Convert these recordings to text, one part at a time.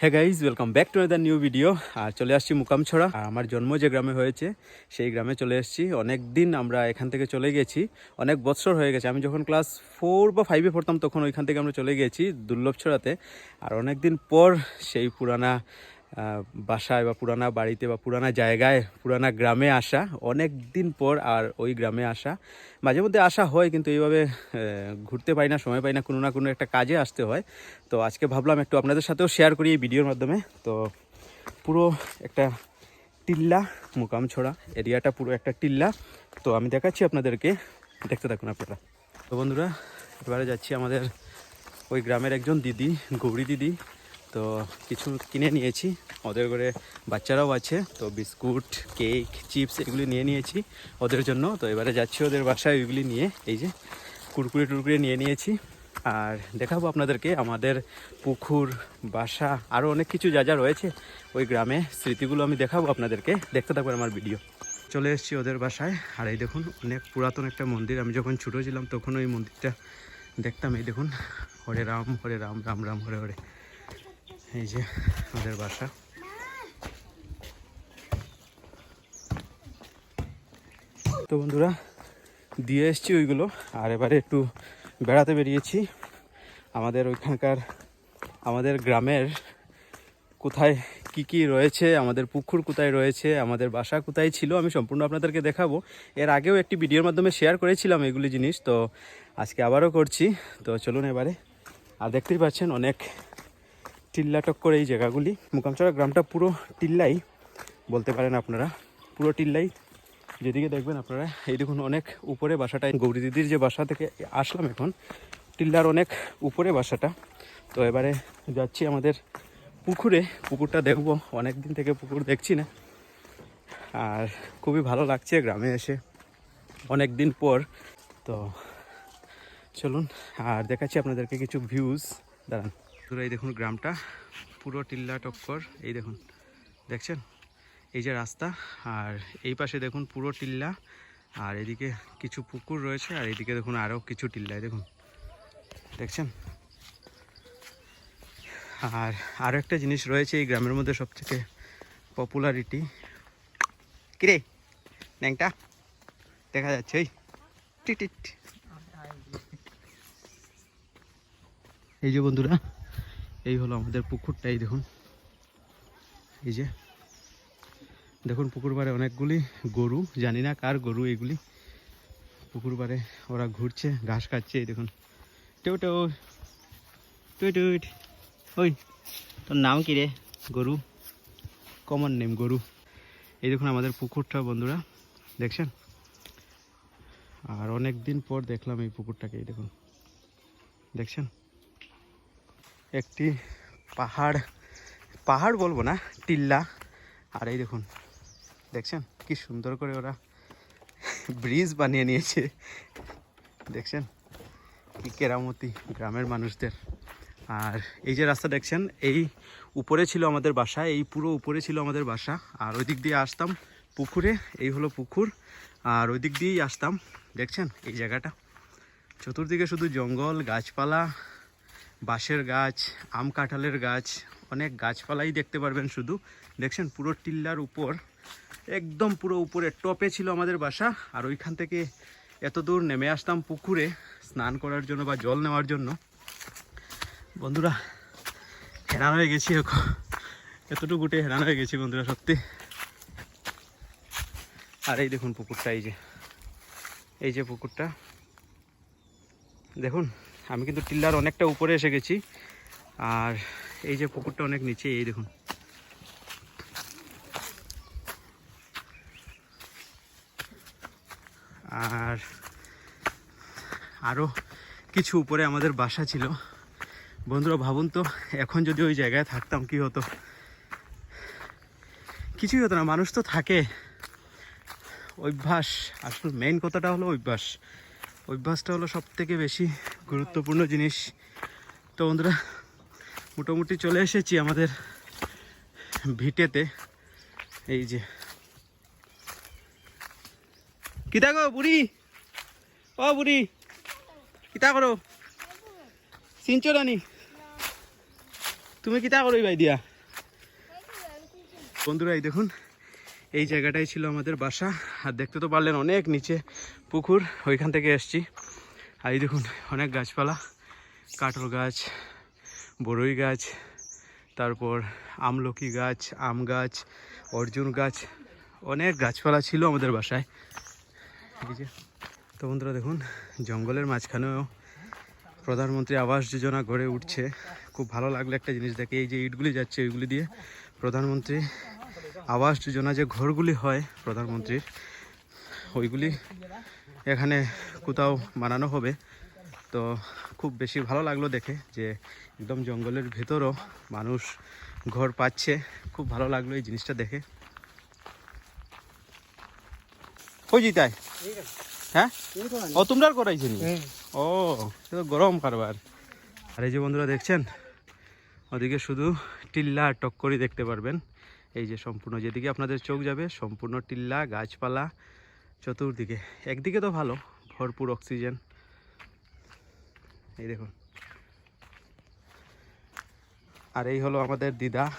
হ্যাঁ guys welcome back to the new video আর চলে আসছি মুকামছড়া আর আমার জন্ম যে গ্রামে হয়েছে, সেই গ্রামে চলে এসেছি। অনেক দিন আমরা এখান থেকে চলে গেছি। অনেক বছর হয়ে গেছে। আমি যখন ক্লাস ফোর বা ফাইভে পড়তাম, তখন ওইখান থেকে আমরা চলে গেছি দুর্লভছড়াতে আর অনেক দিন পর সেই পুরানা বাসায় বা পুরানা বাড়িতে বা পুরানা জায়গায়, পুরানা গ্রামে আসা অনেক দিন পর আর ওই গ্রামে আসা। মাঝে মধ্যে আসা হয় কিন্তু এইভাবে ঘুরতে পাই না, সময় পাই না, কোনো না কোনো একটা কাজে আসতে হয়। তো আজকে ভাবলাম একটু আপনাদের সাথেও শেয়ার করি এই ভিডিওর মাধ্যমে। তো পুরো একটা টিল্লা মুকামছড়া এরিয়াটা পুরো একটা টিল্লা। তো আমি দেখাচ্ছি আপনাদেরকে, দেখতে থাকুন আপনারা। তো বন্ধুরা, এবারে যাচ্ছি আমাদের ওই গ্রামের একজন দিদি, গৌরী দিদি। তো কিছু কিনে নিয়েছি। ওদের করে বাচ্চারাও আছে, তো বিস্কুট, কেক, চিপস এগুলি নিয়ে নিয়েছি ওদের জন্য। তো এবারে যাচ্ছি ওদের বাসায় ওইগুলি নিয়ে, এই যে কুরকুরে টুরকুরে নিয়ে নিয়েছি। আর দেখাবো আপনাদেরকে আমাদের পুকুর, বাসা আরও অনেক কিছু যা যা রয়েছে ওই গ্রামে। স্মৃতিগুলো আমি দেখাবো আপনাদেরকে। দেখতে থাকবেন আমার ভিডিও। চলে এসেছি ওদের বাসায়। আর এই দেখুন, অনেক পুরাতন একটা মন্দির। আমি যখন ছোটো ছিলাম তখন ওই মন্দিরটা দেখতাম, এই দেখুন। হরে রাম হরে রাম রাম রাম, হরে হরে। এই যে ওদের বাসা। তো বন্ধুরা, দিয়ে এসছি ওইগুলো। আর এবারে একটু বেড়াতে বেরিয়েছি। আমাদের ওইখানকার, আমাদের গ্রামের কোথায় কি কি রয়েছে, আমাদের পুকুর কোথায় রয়েছে, আমাদের বাসা কোথায় ছিল, আমি সম্পূর্ণ আপনাদেরকে দেখাবো। এর আগেও একটি ভিডিওর মাধ্যমে শেয়ার করেছিলাম এগুলি জিনিস, তো আজকে আবারও করছি। তো চলুন এবারে, আর দেখতেই পাচ্ছেন অনেক টিল্লাটক করে এই জায়গাগুলি। মুকামচড়া গ্রামটা পুরো টিল্লাই বলতে পারেন আপনারা। পুরো টিল্লাই। যেদিকে দেখবেন আপনারা, এই দেখুন অনেক উপরে বাসাটা। গৌরী দিদির যে বাসা থেকে আসলাম এখন, টিল্লার অনেক উপরে বাসাটা। তো এবারে যাচ্ছি আমাদের পুকুরে। পুকুরটা দেখব অনেক দিন থেকে পুকুর দেখছি না। আর খুবই ভালো লাগছে গ্রামে এসে অনেক দিন পর। তো চলুন, আর দেখাচ্ছি আপনাদেরকে কিছু ভিউজ দাঁড়ান। পুরো এই দেখুন গ্রামটা। পুরো টিল্লা টক্কর, এই দেখুন। দেখছেন? এই যে রাস্তা, আর এই পাশে দেখুন পুরো টিল্লা, আর এদিকে কিছু পুকুর রয়েছে, আর এদিকে দেখুন আরও কিছু টিল্লায় দেখুন। দেখছেন? আর আরও একটা জিনিস রয়েছে এই গ্রামের মধ্যে সবথেকে পপুলারিটি কিরে? ন্যাংটা? দেখা যাচ্ছে টিটিট এই যে বন্ধুরা এই হলো আমাদের পুকুরটা, এই দেখুন। এই যে, দেখুন পুকুর পাড়ে অনেকগুলি গরু, জানি না কার গরু এগুলি। পুকুর পাড়ে ওরা ঘুরছে, ঘাস খাচ্ছে, এই দেখুন। টেউ টেউ, টুই টুইট ওই, তোর নাম কি রে? গরু কমন নেম গরু। এই দেখুন আমাদের পুকুরটা, বন্ধুরা, দেখছেন? আর অনেক দিন পর দেখলাম এই পুকুরটাকে, এই দেখুন। দেখছেন? একটি পাহাড় পাহাড় বলব না, টিল্লা। আর এই দেখুন, দেখছেন কি সুন্দর করে ওরা ব্রিজ বানিয়ে নিয়েছে। দেখছেন কি কেরামতি গ্রামের মানুষদের। আর এই যে রাস্তা দেখছেন, এই উপরে ছিল আমাদের বাসা, এই পুরো উপরে ছিল আমাদের বাসা। আর ওই দিক দিয়ে আসতাম পুকুরে, এই হলো পুকুর। আর ওই দিক দিয়েই আসতাম, দেখছেন এই জায়গাটা। চতুর্দিকে শুধু জঙ্গল, গাছপালা বাঁশের গাছ, আম কাঁঠালের গাছ, অনেক গাছপালাই দেখতে পারবেন শুধু। দেখছেন পুরো টিল্লার উপর, একদম পুরো উপরে টপে ছিল আমাদের বাসা। আর ওইখান থেকে এত দূর নেমে আসতাম পুকুরে স্নান করার জন্য বা জল নেওয়ার জন্য। বন্ধুরা, হেরান হয়ে গেছি এখন। এতটুকু গুটে হেরান হয়ে গেছি বন্ধুরা, সত্যি। আর এই দেখুন পুকুরটা, এই যে এই যে পুকুরটা। দেখুন আমি কিন্তু টিল্লার অনেকটা উপরে এসে গেছি। আর এই যে পুকুরটা অনেক নিচে, এই দেখুন। আর আরও কিছু উপরে আমাদের বাসা ছিল। বন্ধুরা, ভাবুন তো, এখন যদি ওই জায়গায় থাকতাম কি হতো? কিছুই হতো না, মানুষ তো থাকে। অভ্যাস, আসলে মেইন কথাটা হলো অভ্যাস। অভ্যাসটা হলো সব থেকে বেশি গুরুত্বপূর্ণ জিনিস। তো বন্ধুরা, মোটামুটি চলে এসেছি আমাদের ভিটেতে। এই যে। কিতা গো বুড়ি? ও বুড়ি, কিতা করো? চিনছো রানি? তুমি কিতা করো ভাই দিয়া বন্ধুরা, এই দেখুন, এই জায়গাটাই ছিল আমাদের বাসা। আর দেখতে তো পারলেন অনেক নিচে পুকুর, ওইখান থেকে এসছি। আর এই দেখুন, অনেক গাছপালা, কাঠল গাছ, বড়ই গাছ, তারপর আমলকি গাছ, আম গাছ, অর্জুন গাছ, অনেক গাছপালা ছিল আমাদের বাসায়। এই যে তো বন্ধুরা দেখুন, জঙ্গলের মাঝখানেও প্রধানমন্ত্রী আবাস যোজনা গড়ে উঠছে। খুব ভালো লাগল একটা জিনিস দেখে, এই যে ইটগুলি যাচ্ছে, ওইগুলি দিয়ে প্রধানমন্ত্রী আবাস যোজনা যে ঘরগুলি হয় প্রধানমন্ত্রীর ওইগুলি এখানে কোথাও বানানো হবে। তো খুব বেশি ভালো লাগল দেখে যে একদম জঙ্গলের ভেতরও মানুষ ঘর পাচ্ছে। খুব ভালো লাগল এই জিনিসটা দেখে। ওই জিতাই হ্যাঁ? ও তোমরা করাইছে নি? ও তো গরম কারবার। আর এই যে বন্ধুরা দেখছেন ওদিকে শুধু টিল্লা আর টক্করি দেখতে পারবেন। এই যে সম্পূর্ণ যেদিকে আপনাদের চোখ যাবে সম্পূর্ণ টিল্লা গাছপালা চতুর্দিকে। একদিকে তো ভালো ভরপুর অক্সিজেন। এই দেখুন। আর এই হলো আমাদের দিদা।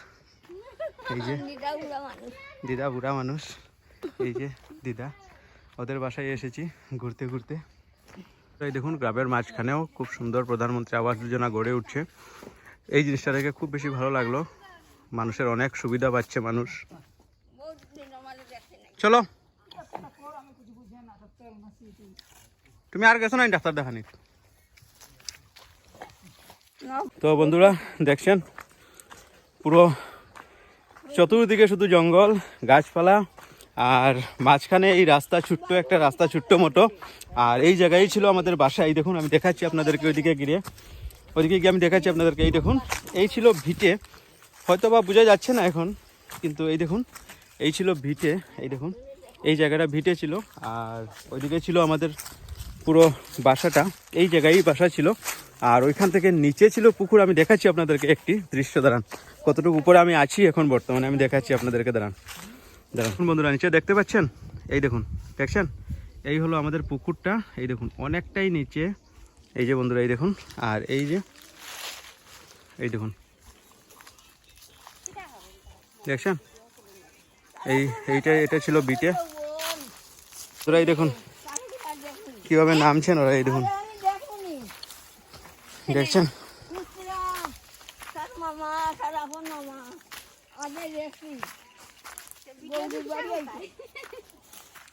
এই যে। দিদা বুড়া মানুষ। এই যে দিদা। ওদের বাসায় এসেছি ঘুরতে ঘুরতে। তো এই দেখুন গ্রামের মাঝখানেও খুব সুন্দর প্রধানমন্ত্রী আবাস যোজনা গড়ে উঠছে। এই জিনিসটা দেখে খুব বেশি ভালো লাগল। মানুষের অনেক সুবিধা পাচ্ছে মানুষ। চলো। তুমি আর গেছো না ডাক্তার দেখানি? তো বন্ধুরা দেখছেন? পুরো চতুর্দিকে শুধু জঙ্গল গাছপালা আর মাঝখানে এই রাস্তা ছোট্ট একটা রাস্তা ছোট্ট মতো আর এই জায়গায় ছিল আমাদের বাসা। এই দেখুন আমি দেখাচ্ছি আপনাদেরকে ওইদিকে গিয়ে। ওইদিকে গিয়ে আমি দেখাচ্ছি আপনাদেরকে। এই দেখুন এই ছিল ভিটে। হয়তো বা বোঝা যাচ্ছে না এখন কিন্তু এই দেখুন এই ছিল ভিটে। এই দেখুন এই জায়গাটা ভিটে ছিল, আর ওইদিকে ছিল আমাদের পুরো বাসাটা, এই জায়গায় বাসা ছিল। আর ওইখান থেকে নিচে ছিল পুকুর, আমি দেখাচ্ছি আপনাদেরকে একটি দৃশ্য, দাঁড়ান। কতটুকু উপরে আমি আছি এখন বর্তমানে, আমি দেখাচ্ছি আপনাদেরকে, দাঁড়ান। দাঁড়ান। বন্ধুরা, নিচে দেখতে পাচ্ছেন? এই দেখুন, দেখছেন? এই হলো আমাদের পুকুরটা, এই দেখুন, অনেকটাই নিচে। এই যে বন্ধুরা, এই দেখুন, আর এই যে, এই দেখুন। দেখছেন? এই, এইটা, এটা ছিল বিটে। তোরা এই দেখুন কীভাবে নামছেন ওরা এই দেখুন। দেখছেন?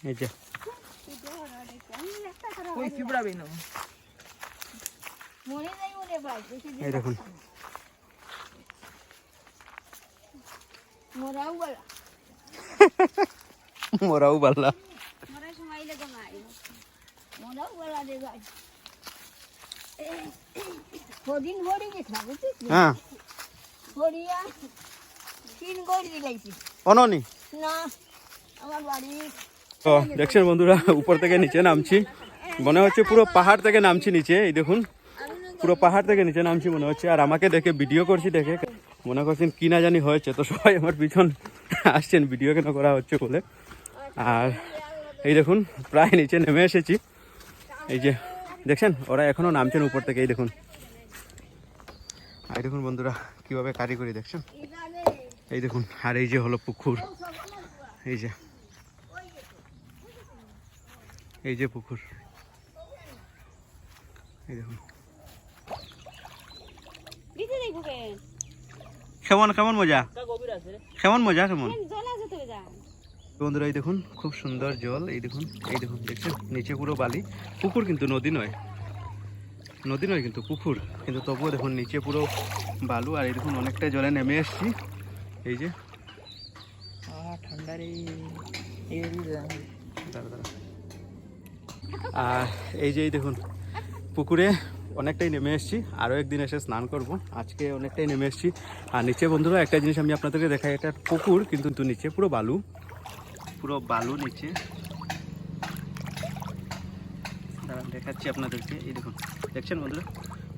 এই যে। ওরে এই দেখুন। মোরাও বলা। বলা। হ্যাঁ দেখছেন বন্ধুরা, উপর থেকে নিচে নামছি। মনে হচ্ছে পুরো পাহাড় থেকে নামছি নিচে, এই দেখুন। পুরো পাহাড় থেকে নিচে নামছি মনে হচ্ছে, আর আমাকে দেখে, ভিডিও করছি দেখে। মনে করছেন কি না জানি হয়েছে, তো সবাই আমার পিছন আসছেন, ভিডিও কেন করা হচ্ছে বলে। আর এই দেখুন প্রায় নিচে নেমে এসেছি। এই যে দেখছেন? ওরা এখনও নামছেন উপর থেকে এই দেখুন। আর এই দেখুন বন্ধুরা কীভাবে কারিগরি দেখছেন? এই দেখুন আর এই যে হলো পুকুর। এই যে। এই যে পুকুর। এই দেখুন। কেমন কেমন মজা? কেমন মজা কেমন? জল আছে তো যা বন্ধুরা, এই দেখুন, খুব সুন্দর জল, এই দেখুন এই দেখুন, দেখছেন? নিচে পুরো বালি। পুকুর কিন্তু নদী নয়। নদী নয় কিন্তু, পুকুর। কিন্তু তবুও দেখুন, নিচে পুরো বালু, আর এই দেখুন অনেকটা জলে নেমে এসছি। এই যে। আর এই যে, এই দেখুন, পুকুরে অনেকটাই নেমে এসেছি। আরও একদিন এসে স্নান করব। আজকে অনেকটাই নেমে এসেছি। আর নিচে বন্ধুরা, একটা জিনিস আমি আপনাদেরকে দেখাই, এটা পুকুর, কিন্তু নিচে পুরো বালু। পুরো বালু নিচে দাঁড়ান, দেখাচ্ছি আপনাদেরকে। এই দেখুন দেখছেন বন্ধুরা?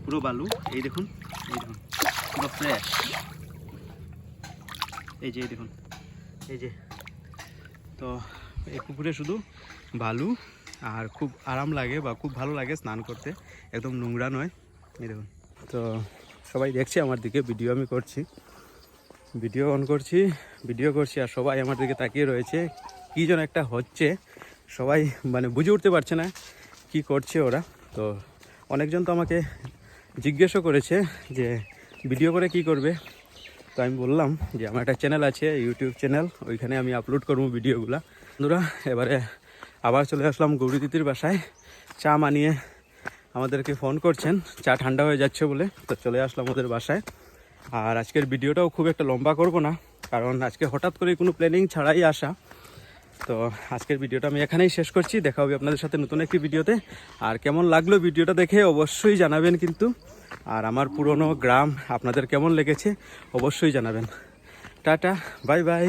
পুরো বালু এই দেখুন এই দেখুন পুরো ফ্রেশ এই যে এই দেখুন এই যে। তো এই পুকুরে শুধু বালু আর খুব আরাম লাগে বা খুব ভালো লাগে স্নান করতে। একদম নোংরা নয়। এই দেখুন তো সবাই দেখছে আমার দিকে ভিডিও আমি করছি। ভিডিও অন করছি ভিডিও করছি আর সবাই আমার দিকে তাকিয়ে রয়েছে। কী যেন একটা হচ্ছে, সবাই মানে বুঝে উঠতে পারছে না কি করছে ওরা। তো অনেকজন তো আমাকে জিজ্ঞেসও করেছে যে ভিডিও করে কি করবে? তো আমি বললাম যে, আমার একটা চ্যানেল আছে ইউটিউব চ্যানেল ওইখানে আমি আপলোড করব ভিডিওগুলো বন্ধুরা, এবারে আবার চলে আসলাম গৌরী দিদির বাসায়। চা মানিয়ে আমাদেরকে ফোন করছেন। চা ঠান্ডা হয়ে যাচ্ছে বলে, তো চলে আসলাম ওদের বাসায়। আর আজকের ভিডিওটাও খুব একটা লম্বা করব না, কারণ আজকে হঠাৎ করে কোনো প্ল্যানিং ছাড়াই আসা। তো আজকের ভিডিওটা আমি এখানেই শেষ করছি। দেখা হবে আপনাদের সাথে নতুন একটি ভিডিওতে। আর কেমন লাগল ভিডিওটা দেখে অবশ্যই জানাবেন কিন্তু। আর আমার পুরনো গ্রাম আপনাদের কেমন লেগেছে অবশ্যই জানাবেন। Tata, bye bye.